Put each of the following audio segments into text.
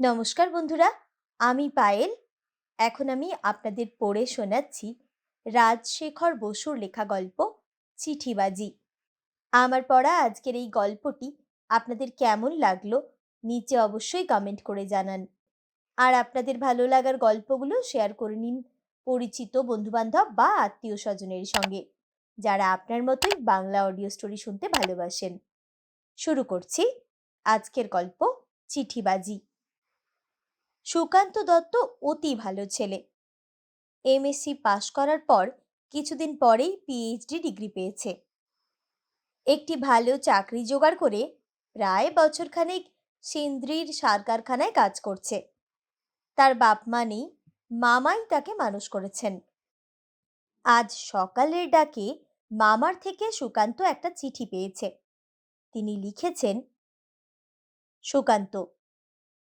নমস্কার বন্ধুরা, আমি পায়েল। এখন আমি আপনাদের পড়ে শোনাচ্ছি রাজশেখর বসুর লেখা গল্প চিঠিবাজি আমার পড়া আজকের এই গল্পটি আপনাদের কেমন লাগল নিচে অবশ্যই কমেন্ট করে জানান। আর আপনাদের ভালো লাগার গল্পগুলো শেয়ার করে নিন পরিচিত বন্ধুবান্ধব বা আত্মীয় স্বজনের সঙ্গে, যারা আপনার মতোই বাংলা অডিও স্টোরি শুনতে ভালোবাসেন। শুরু করছি আজকের গল্প চিঠিবাজি সুকান্ত দত্ত অতি ভালো ছেলে। এমএসসি পাশ করার পর কিছুদিন পরেই পিএইচডি ডিগ্রি পেয়েছে। একটি ভালো চাকরি জোগাড় করে প্রায় বছরখানেক সিন্দ্রির সার কারখানায় কাজ করছে। তার বাপ মা নেই মামাই তাকে মানুষ করেছেন। আজ সকালের ডাকে মামার থেকে সুকান্ত একটা চিঠি পেয়েছে। তিনি লিখেছেন, সুকান্ত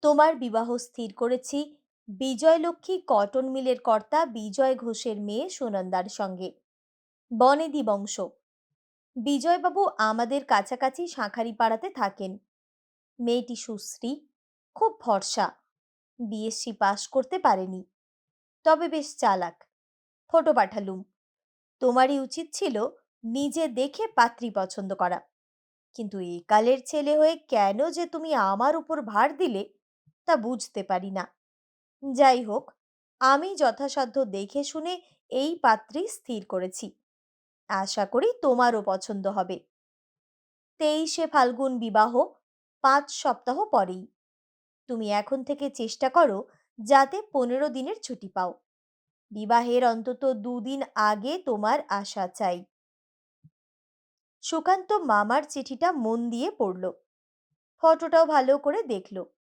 তোমার বিবাহ স্থির করেছি। বিজয়লক্ষ্মী কটন মিলের কর্তা বিজয় ঘোষের মেয়ে সুনন্দার সঙ্গে। বনেদি বংশ। বিজয়বাবু আমাদের কাছাকাছি শাঁখারি পাড়াতে থাকেন। মেয়েটি সুশ্রী, খুব ভরসা। বিএসসি পাশ করতে পারেনি। তবে বেশ চালাক। ফটো পাঠালুম। তোমারই উচিত ছিল নিজে দেখে পাত্রী পছন্দ করা। কিন্তু একালের ছেলে হয়ে কেন যে তুমি আমার উপর ভার দিলে তা বুঝতে পারি না। যাই হোক, আমি যথাসাধ্য দেখে শুনে এই পাত্রী স্থির করেছি। আশা করি তোমারও পছন্দ হবে। তেইশে ফাল্গুন বিবাহ পাঁচ সপ্তাহ পরেই। তুমি এখন থেকে চেষ্টা করো যাতে পনেরো দিনের ছুটি পাও। বিবাহের অন্তত দুদিন আগে তোমার আশা চাই। সুকান্ত মামার চিঠিটা মন দিয়ে পড়ল। ফটোটাও ভালো করে দেখল।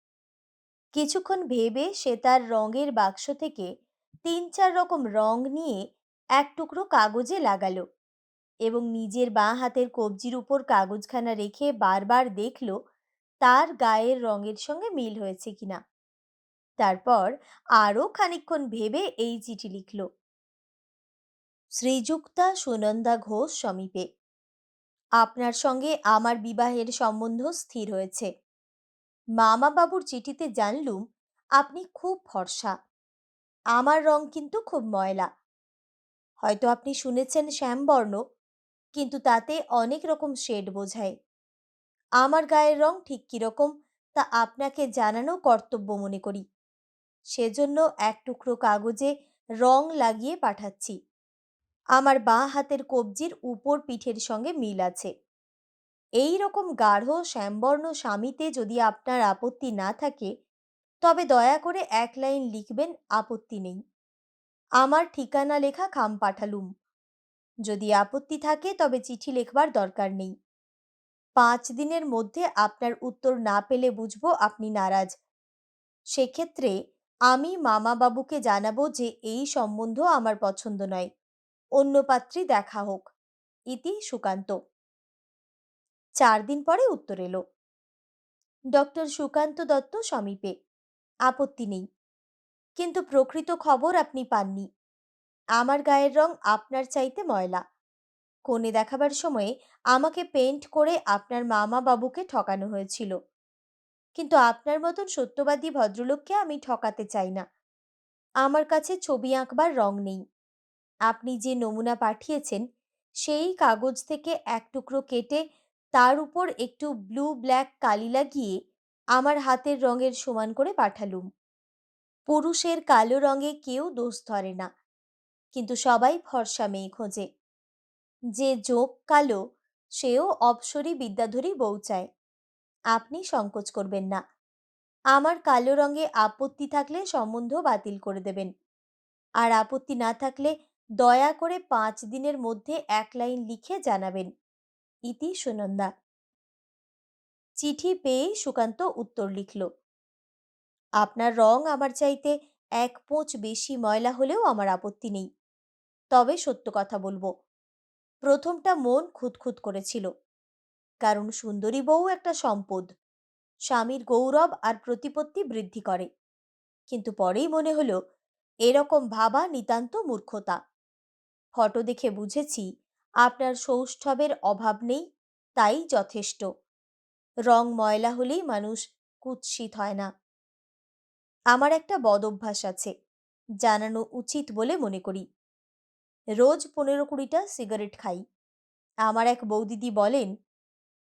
কিছুক্ষণ ভেবে সে তার রঙের বাক্স থেকে তিন চার রকম রং নিয়ে এক টুকরো কাগজে লাগালো এবং নিজের বাঁ হাতের কবজির উপর কাগজখানা রেখে বারবার দেখল তার গায়ের রঙের সঙ্গে মিল হয়েছে কিনা। তারপর আরও খানিক্ষণ ভেবে এই চিঠি লিখল। শ্রীযুক্তা সুনন্দা ঘোষ সমীপে। আপনার সঙ্গে আমার বিবাহের সম্বন্ধ স্থির হয়েছে। মামা বাবুর চিঠিতে জানলুম, আপনি খুব ফর্সা। আমার রং কিন্তু খুব ময়লা। হয়তো আপনি শুনেছেন শ্যামবর্ণ, কিন্তু তাতে অনেক রকম শেড বোঝায়। আমার গায়ের রং ঠিক কীরকম, তা আপনাকে জানানো কর্তব্য মনে করি। সেজন্য এক টুকরো কাগজে রং লাগিয়ে পাঠাচ্ছি। আমার বাঁ হাতের কবজির উপর পিঠের সঙ্গে মিল আছে। এই রকম গাঢ়, শ্যামবর্ণ স্বামীতে যদি আপনার আপত্তি না থাকে, তবে দয়া করে এক লাইন লিখবেন, আপত্তি নেই। আমার ঠিকানা লেখা খাম পাঠালুম যদি আপত্তি থাকে, তবে চিঠি লেখবার দরকার নেই। পাঁচ দিনের মধ্যে আপনার উত্তর না পেলে বুঝব আপনি নারাজ। সেক্ষেত্রে আমি মামা বাবুকে জানাব যে, এই সম্বন্ধ আমার পছন্দ নয়। অন্য পাত্রী দেখা হোক। ইতি সুকান্ত। চার দিন পরে উত্তর এলো। ডক্টর সুকান্ত দত্ত সমীপে। আপত্তি নেই। কিন্তু প্রকৃত খবর আপনি পাননি। আমার গায়ের রং আপনার চাইতে ময়লা। কোণে দেখাবার সময়ে আমাকে পেন্ট করে আপনার মামা বাবুকে ঠকানো হয়েছিল। কিন্তু আপনার মতন সত্যবাদী ভদ্রলোককে আমি ঠকাতে চাই না। আমার কাছে ছবি আঁকবার রং নেই। আপনি যে নমুনা পাঠিয়েছেন, সেই কাগজ থেকে এক টুকরো কেটে তার উপর একটু ব্লু ব্ল্যাক কালি লাগিয়ে আমার হাতের রঙের সমান করে পাঠালুম। পুরুষের কালো রঙে কেউ দোষ ধরে না, কিন্তু সবাই ফর্সা মেয়ে খোঁজে। যে যোগ কালো, সেও অপসরী বিদ্যাধরী বউ চায়। আপনি সংকোচ করবেন না। আমার কালো রঙে আপত্তি থাকলে সম্বন্ধ বাতিল করে দেবেন। আর আপত্তি না থাকলে দয়া করে পাঁচ দিনের মধ্যে এক লাইন লিখে জানাবেন। ইতি সুনন্দা। চিঠি পেয়েই সুকান্ত উত্তর লিখল, আপনার রং আমার চাইতে এক পোঁচ বেশি ময়লা হলেও আমার আপত্তি নেই। তবে সত্য কথা বলব, প্রথমটা মন খুঁতখুত করেছিল। কারণ সুন্দরী বউ একটা সম্পদ, স্বামীর গৌরব আর প্রতিপত্তি বৃদ্ধি করে। কিন্তু পরেই মনে হলো, এরকম ভাবা নিতান্ত মূর্খতা। ফটো দেখে বুঝেছি আপনার সৌষ্ঠবের অভাব নেই, তাই যথেষ্ট। রং ময়লা হলেই মানুষ কুৎসিত হয় না। আমার একটা বদঅভ্যাস আছে, জানানো উচিত বলে মনে করি। রোজ পনেরো কুড়িটা সিগারেট খাই। আমার এক বৌদিদি বলেন,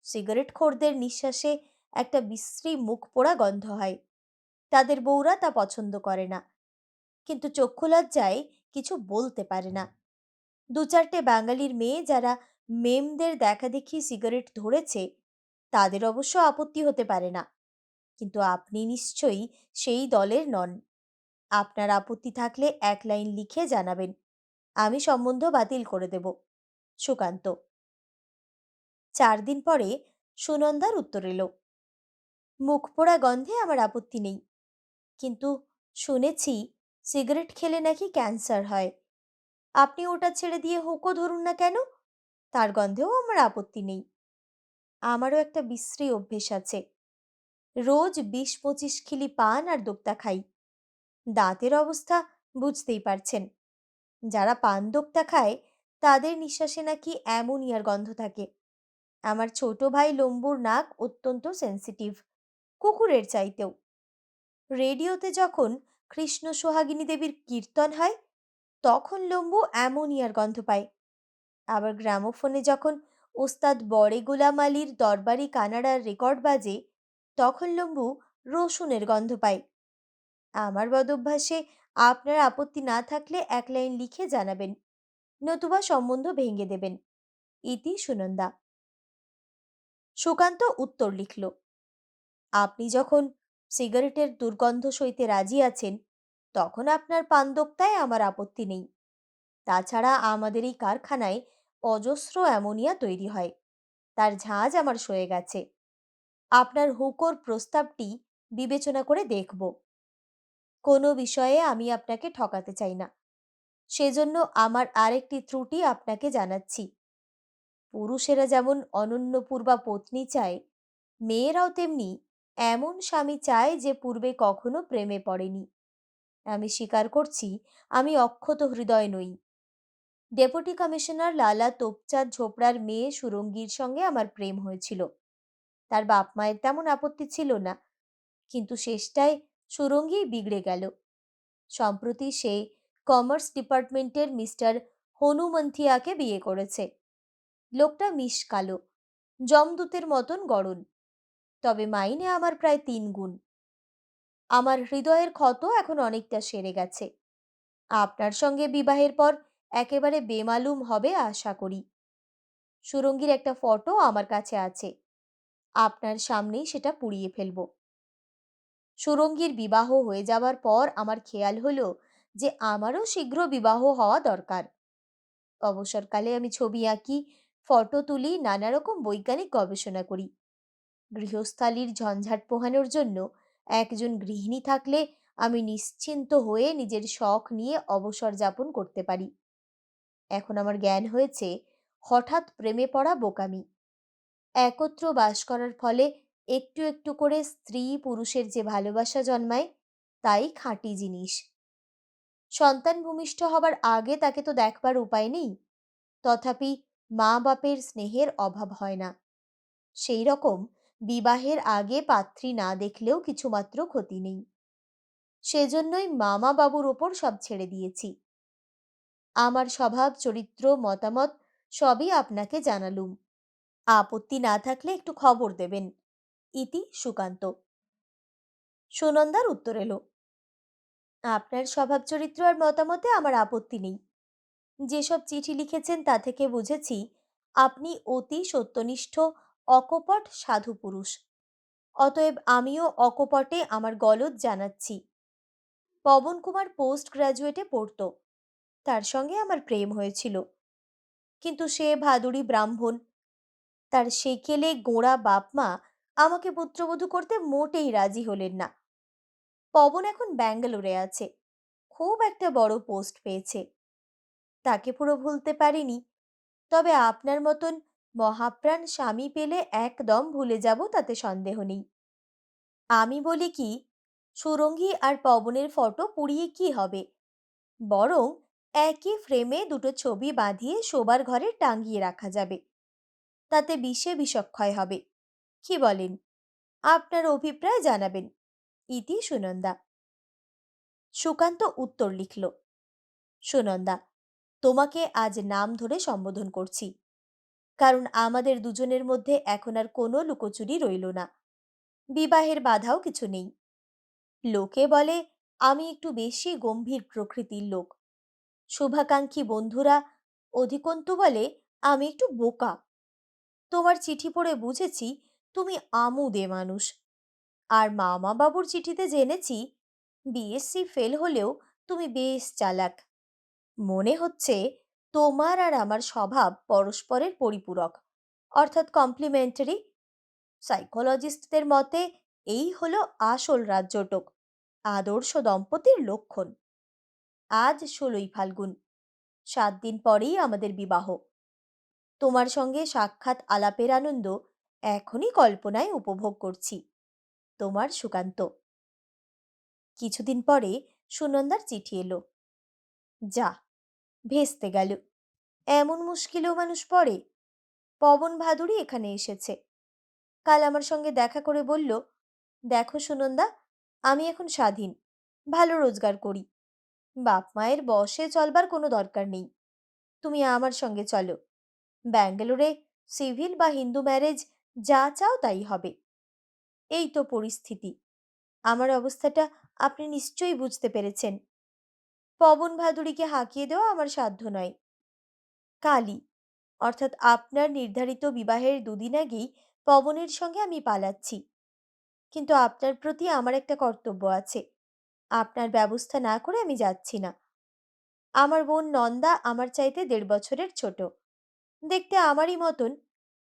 সিগারেট খোরদের নিঃশ্বাসে একটা বিশ্রী মুখ পোড়া গন্ধ হয়। তাদের বউরা তা পছন্দ করে না। কিন্তু চক্ষু লজ্জায় কিছু বলতে পারে না। দু চারটে বাঙালির মেয়ে যারা মেমদের দেখা দেখি সিগারেট ধরেছে, তাদের অবশ্য আপত্তি হতে পারে না। কিন্তু আপনি নিশ্চয়ই সেই দলের নন। আপনার আপত্তি থাকলে এক লাইন লিখে জানাবেন। আমি সম্বন্ধ বাতিল করে দেব। সুকান্ত। চার দিন পরে সুনন্দার উত্তর এলো। মুখ পোড়া গন্ধে আমার আপত্তি নেই। কিন্তু শুনেছি সিগারেট খেলে নাকি ক্যান্সার হয়। আপনি ওটা ছেড়ে দিয়ে হুঁকো ধরুন না কেন? তার গন্ধেও আমার আপত্তি নেই। আমারও একটা বিশ্রী অভ্যেস আছে। রোজ বিশ পঁচিশ খিলি পান আর দোক্তা খাই। দাঁতের অবস্থা বুঝতেই পারছেন। যারা পান দোক্তা খায়, তাদের নিঃশ্বাসে নাকি অ্যামোনিয়ার গন্ধ থাকে। আমার ছোট ভাই লম্বুর নাক অত্যন্ত সেন্সিটিভ, কুকুরের চাইতেও। রেডিওতে যখন কৃষ্ণ সোহাগিনী দেবীর কীর্তন হয় তখন লম্বু অ্যামোনিয়ার গন্ধ পায়। আবার গ্রামোফোনে যখন ওস্তাদ বড়ে গোলাম আলীর দরবারি কানাডার রেকর্ড বাজে, তখন লম্বু রসুনের গন্ধ পায়। আমার বদভ্যাসে আপনার আপত্তি না থাকলে এক লাইন লিখে জানাবেন, নতুবা সম্বন্ধ ভেঙে দেবেন। ইতি সুনন্দা। সুকান্ত উত্তর লিখল, আপনি যখন সিগারেটের দুর্গন্ধ সইতে রাজি আছেন তখন আপনার পানদোক্তায় আমার আপত্তি নেই। তাছাড়া আমাদের এই কারখানায় অজস্র অ্যামোনিয়া তৈরি হয়। তার ঝাঁজ আমার সয়ে গেছে। আপনার হুকোর প্রস্তাবটি বিবেচনা করে দেখব। কোনো বিষয়ে আমি আপনাকে ঠকাতে চাই না। সেজন্য আমার আরেকটি ত্রুটি আপনাকে জানাচ্ছি। পুরুষেরা যেমন অনন্যপূর্বা পত্নী চায়, মেয়েরাও তেমনি এমন স্বামী চায় যে পূর্বে কখনো প্রেমে পড়েনি। আমি স্বীকার করছি, আমি অক্ষত হৃদয় নই। ডেপুটি কমিশনার লালা তোপচাঁদ ঝোপড়ার মেয়ে সুরঙ্গীর সঙ্গে আমার প্রেম হয়েছিল। তার বাপ মায়ের তেমন আপত্তি ছিল না, কিন্তু শেষটায় সুরঙ্গী বিগড়ে গেল। সম্প্রতি সে কমার্স ডিপার্টমেন্টের মিস্টার হনুমন্থিয়াকে বিয়ে করেছে। লোকটা মিশ কালো জমদূতের মতন গড়ন, তবে মাইনে আমার প্রায় তিন গুণ। আমার হৃদয়ের ক্ষত এখন অনেকটা সেরে গেছে। আপনার সঙ্গে বিবাহের পর একেবারে বেমালুম হবে আশা করি। সুরঙ্গীর একটা ফটো আমার কাছে আছে। আপনার সামনেই সেটা পুড়িয়ে ফেলব। সুরঙ্গীর বিবাহ হয়ে যাওয়ার পর আমার খেয়াল হলো যে আমারও শীঘ্র বিবাহ হওয়া দরকার। অবসরকালে আমি ছবি আঁকি, ফটো তুলি নানা রকম বৈজ্ঞানিক গবেষণা করি। গৃহস্থালির ঝঞ্ঝাট পোহানোর জন্য একজন গৃহিণী থাকলে আমি নিশ্চিন্ত হয়ে নিজের শখ নিয়ে অবসর যাপন করতে পারি। এখন আমার জ্ঞান হয়েছে, হঠাৎ প্রেমে পড়া বোকামি। একত্র বাস করার ফলে একটু একটু করে স্ত্রী পুরুষের যে ভালোবাসা জন্মায়, তাই খাঁটি জিনিস। সন্তান ভূমিষ্ঠ হবার আগে তাকে তো দেখবার উপায় নেই। তথাপি মা বাপের স্নেহের অভাব হয় না। সেই রকম বিবাহের আগে পাত্রী না দেখলেও কিছুমাত্র ক্ষতি নেই। সেজন্যই মামা বাবুর ওপর সব ছেড়ে দিয়েছি। আমার স্বভাব, চরিত্র, মতামত সবই আপনাকে জানালুম। আপত্তি না থাকলে একটু খবর দেবেন। ইতি সুকান্ত। সুনন্দার উত্তর এলো। আপনার স্বভাব, চরিত্র আর মতামতে আমার আপত্তি নেই। যেসব চিঠি লিখেছেন তা থেকে বুঝেছি, আপনি অতি সত্যনিষ্ঠ অকপট সাধু পুরুষ। অতএব আমিও অকপটে আমার গলদ জানাচ্ছি। পবন কুমার পোস্ট গ্রাজুয়েটে পড়তো। তার সঙ্গে আমার প্রেম হয়েছিল। কিন্তু সে ভাদুড়ি ব্রাহ্মণ। তার সেকেলে গোড়া বাপমা আমাকে পুত্রবধূ করতে মোটেই রাজি হলেন না। পবন এখন ব্যাঙ্গালোরে আছে। খুব একটা বড় পোস্ট পেয়েছে। তাকে পুরো ভুলতে পারিনি। তবে আপনার মতন মহাপ্রাণ স্বামী পেলে একদম ভুলে যাব, তাতে সন্দেহ নেই। আমি বলি কি, সুরঙ্গী আর পবনের ফটো পুড়িয়ে কি হবে? বরং একই ফ্রেমে দুটো ছবি বাঁধিয়ে শোবার ঘরে টাঙ্গিয়ে রাখা যাবে। তাতে বিষে বিষক্ষয় হবে। কি বলেন? আপনার অভিপ্রায় জানাবেন। ইতি সুনন্দা। সুকান্ত উত্তর লিখল, সুনন্দা, তোমাকে আজ নাম ধরে সম্বোধন করছি। কারণ আমাদের দুজনের মধ্যে এখন আর কোনো লুকোচুরি রইল না। বিবাহের বাধাও কিছু নেই। লোকে বলে, আমি একটু বেশি গম্ভীর প্রকৃতির লোক। শুভাকাঙ্ক্ষী বন্ধুরা অধিকন্তু বলে, আমি একটু বোকা। তোমার চিঠি পড়ে বুঝেছি, তুমি আমুদে মানুষ। আর মামা বাবুর চিঠিতে জেনেছি বিএসসি ফেল হলেও তুমি বেশ চালাক। মনে হচ্ছে তোমার আর আমার স্বভাব পরস্পরের পরিপূরক, অর্থাৎ কমপ্লিমেন্টারি সাইকোলজিস্টদের মতে, এই হলো আসল রাজ্যটক, আদর্শ দম্পতির লক্ষণ। আজ ষোলোই ফাল্গুন, সাত দিন পরেই আমাদের বিবাহ। তোমার সঙ্গে সাক্ষাৎ আলাপের আনন্দ এখনই কল্পনায় উপভোগ করছি। তোমার সুকান্ত। কিছুদিন পরে সুনন্দার চিঠি এলো। যা ভেস্তে গেল। এমন মুশকিলেও মানুষ পড়ে? পবন ভাদুরী এখানে এসেছে। কাল আমার সঙ্গে দেখা করে বলল, দেখো সুনন্দা, আমি এখন স্বাধীন, ভালো রোজগার করি। বাপ মায়ের বসে চলবার কোনো দরকার নেই। তুমি আমার সঙ্গে চলো। ব্যাঙ্গালোরে সিভিল বা হিন্দু ম্যারেজ যা চাও তাই হবে। এই তো পরিস্থিতি। আমার অবস্থাটা আপনি নিশ্চয়ই বুঝতে পেরেছেন। পবন ভাদুরীকে হাঁকিয়ে দেওয়া আমার সাধ্য নয়। কালই অর্থাৎ আপনার নির্ধারিত বিবাহের দুদিন আগেই পবনের সঙ্গে আমি পালাচ্ছি। কিন্তু আপনার প্রতি আমার একটা কর্তব্য আছে। আপনার ব্যবস্থা না করে আমি যাচ্ছি না। আমার বোন নন্দা আমার চাইতে দেড় বছরের ছোট। দেখতে আমারই মতন,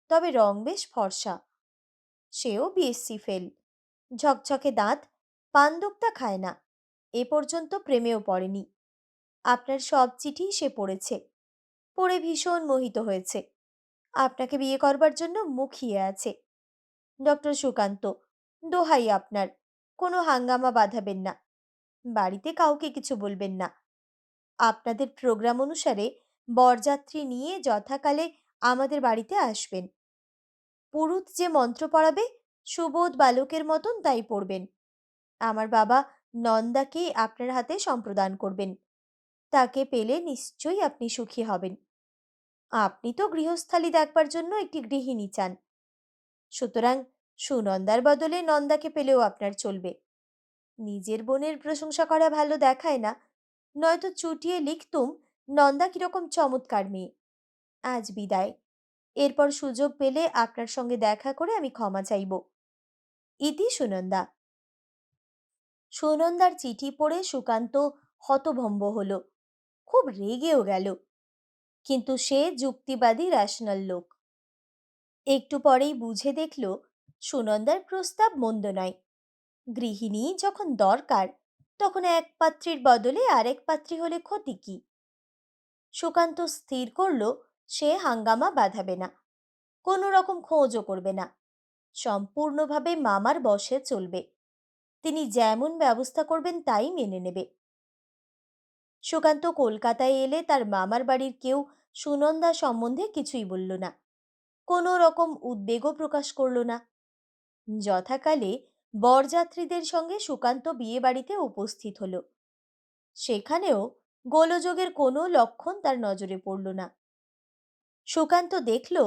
তবে রং বেশ ফর্সা। সেও বিএসসি ফেল ঝকঝকে দাঁত পান্দুকটা খায় না। এ পর্যন্ত প্রেমেও পড়েনি। আপনার সব চিঠি সে পড়েছে। পড়ে ভীষণ মোহিত হয়েছে। আপনাকে বিয়ে করবার জন্য মুখিয়ে আছে। ডক্টর সুকান্ত, দোহাই আপনার, কোনো হাঙ্গামা বাঁধাবেন না। বাড়িতে কাউকে কিছু বলবেন না। আপনাদের প্রোগ্রাম অনুসারে বরযাত্রী নিয়ে যথাকালে আমাদের বাড়িতে আসবেন। পুরুত যে মন্ত্র পড়াবে, সুবোধ বালকের মতন তাই পড়বেন। আমার বাবা নন্দাকে আপনার হাতে সম্প্রদান করবেন। তাকে পেলে নিশ্চয়ই আপনি সুখী হবেন। আপনি তো গৃহস্থালী দেখবার জন্য একটি গৃহিণী চান। সুতরাং সুনন্দার বদলে নন্দাকে পেলেও আপনার চলবে। নিজের বোনের প্রশংসা করা ভালো দেখায় না, নয়তো চুটিয়ে লিখতুম, নন্দা কীরকম চমৎকার মেয়ে। আজ বিদায়। এরপর সুযোগ পেলে আপনার সঙ্গে দেখা করে আমি ক্ষমা চাইব। ইতি সুনন্দা। সুনন্দার চিঠি পড়ে সুকান্ত হতভম্ব হল। খুব রেগেও গেল। কিন্তু সে যুক্তিবাদী র্যাশনাল লোক। একটু পরেই বুঝে দেখল, সুনন্দার প্রস্তাব মন্দ নয়। গৃহিণী যখন দরকার, তখন এক পাত্রীর বদলে আরেক পাত্রী হলে ক্ষতি কি? সুকান্ত স্থির করল, সে হাঙ্গামা বাঁধাবে না। কোনো রকম খোঁজও করবে না। সম্পূর্ণভাবে মামার বসে চলবে। তিনি যেমন ব্যবস্থা করবেন, তাই মেনে নেবে। সুকান্ত কলকাতায় এলে তার মামার বাড়ির কেউ সুনন্দা সম্বন্ধে কিছুই বলল না। কোনো রকম উদ্বেগও প্রকাশ করল না। যথাকালে বরযাত্রীদের সঙ্গে সুকান্ত বিয়ে বাড়িতে উপস্থিত হল। সেখানেও গোলযোগের কোনো লক্ষণ তার নজরে পড়ল না। সুকান্ত দেখল,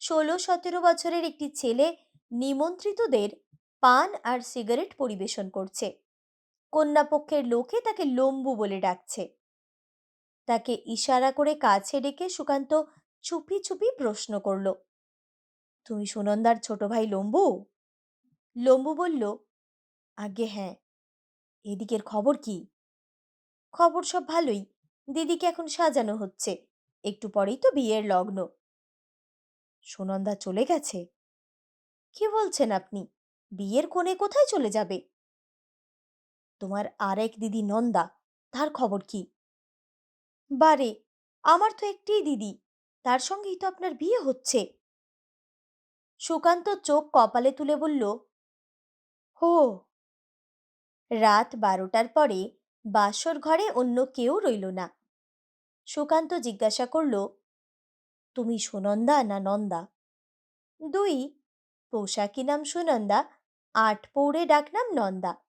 ষোলো সতেরো বছরের একটি ছেলে নিমন্ত্রিতদের পান আর সিগারেট পরিবেশন করছে। কন্যাপক্ষের লোকে তাকে লম্বু বলে ডাকছে। তাকে ইশারা করে কাছে ডেকে সুকান্ত চুপি চুপি প্রশ্ন করল, তুমি সুনন্দার ছোট ভাই লম্বু? লম্বু বলল আগে হ্যাঁ। এদিকের খবর কি? খবর সব ভালোই। দিদিকে এখন সাজানো হচ্ছে। একটু পরেই তো বিয়ের লগ্ন। সুনন্দা চলে গেছে? কি বলছেন আপনি? বিয়ের কোণে কোথায় চলে যাবে? তোমার আরেক দিদি নন্দা, তার খবর কি? বারে, আমার তো একটিই দিদি, তার সঙ্গেই তো আপনার বিয়ে হচ্ছে। সুকান্ত চোখ কপালে তুলে বলল, হো, রাত বারোটার পরে বাসর ঘরে অন্য কেউ রইল না। সুকান্ত জিজ্ঞাসা করল, তুমি সুনন্দা না নন্দা? দুই, পোশাকি নাম সুনন্দা, আট পৌড়ে ডাকনাম নন্দা।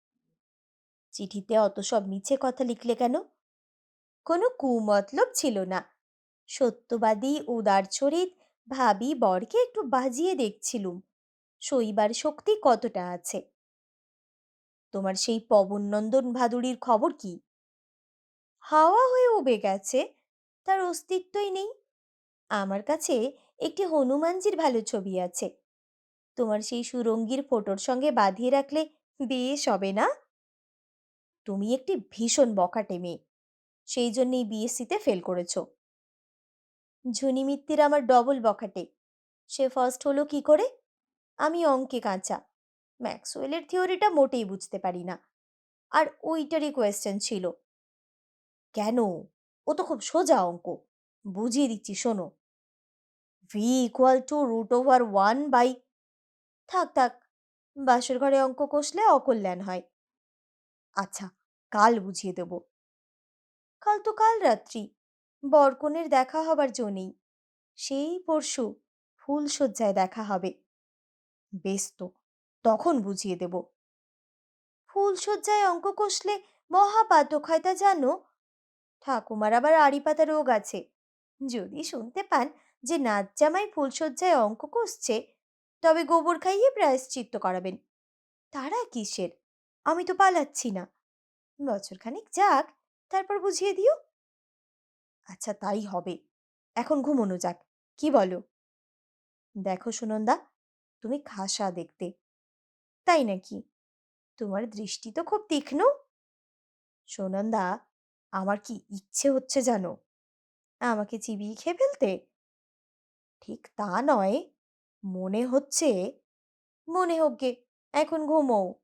চিঠিতে অত সব মিছে কথা লিখলে কেন? কোনো কুমতলব ছিল না। সত্যবাদী, উদার চরিত ভাবি বরকে একটু বাজিয়ে দেখছিলুম শৈবার শক্তি কতটা আছে? তোমার সেই পবননন্দন ভাদুড়ির খবর কি? হাওয়া হয়ে উবে গেছে, তার অস্তিত্বই নেই। আমার কাছে একটি হনুমানজির ভালো ছবি আছে। তোমার সেই সুরঙ্গীর ফটোর সঙ্গে বাঁধিয়ে রাখলে বেশ হবে না? তুমি একটি ভীষণ বখাটে মেয়ে। সেই জন্যই বিএসসিতে ফেল করেছ। ঝুনি মিত্তির আমার ডবল বখাটে। সে ফার্স্ট হলো কি করে? আমি অঙ্কে কাঁচা। ম্যাক্সওয়েলের থিওরিটা মোটেই বুঝতে পারি না। আর ওইটারই কোয়েশ্চেন ছিল। কেন? ও তো খুব সোজা অঙ্ক। বুঝিয়ে দিচ্ছি, শোনো। V equal to root over one by থাক থাক। বাসর ঘরে অঙ্ক কষলে অকল্যাণ হয়। আচ্ছা কাল বুঝিয়ে দেব। কাল তো কাল রাত্রি, বরকনের দেখা হবার জো নেই। সেই পরশু ফুলশয্যায় দেখা হবে। বেশ তো, তখন বুঝিয়ে দেব। ফুলশয্যায় অঙ্ক কষলে মহাপাতক হয় তা জানো? ঠাকুমার আবার আড়ি পাতা রোগ আছে। যদি শুনতে পান যে নাচ জামাই ফুলশয্যায় অঙ্ক কষছে, তবে গোবর খাইয়ে প্রায়শ্চিত্ত করাবেন। তারা কিসের? আমি তো পালাচ্ছি না। বছরখানেক যাক, তারপর বুঝিয়ে দিও। আচ্ছা তাই হবে। এখন ঘুমোনো যাক। কি বলো? দেখো সুনন্দা, তুমি খাসা দেখতে। তাই নাকি? তোমার দৃষ্টি তো খুব তীক্ষ্ণ। সুনন্দা, আমার কি ইচ্ছে হচ্ছে জানো? আমাকে চিবিয়ে খেয়ে ফেলতে? ঠিক তা নয়। মনে হচ্ছে, মনে হোক গে, এখন ঘুমোও।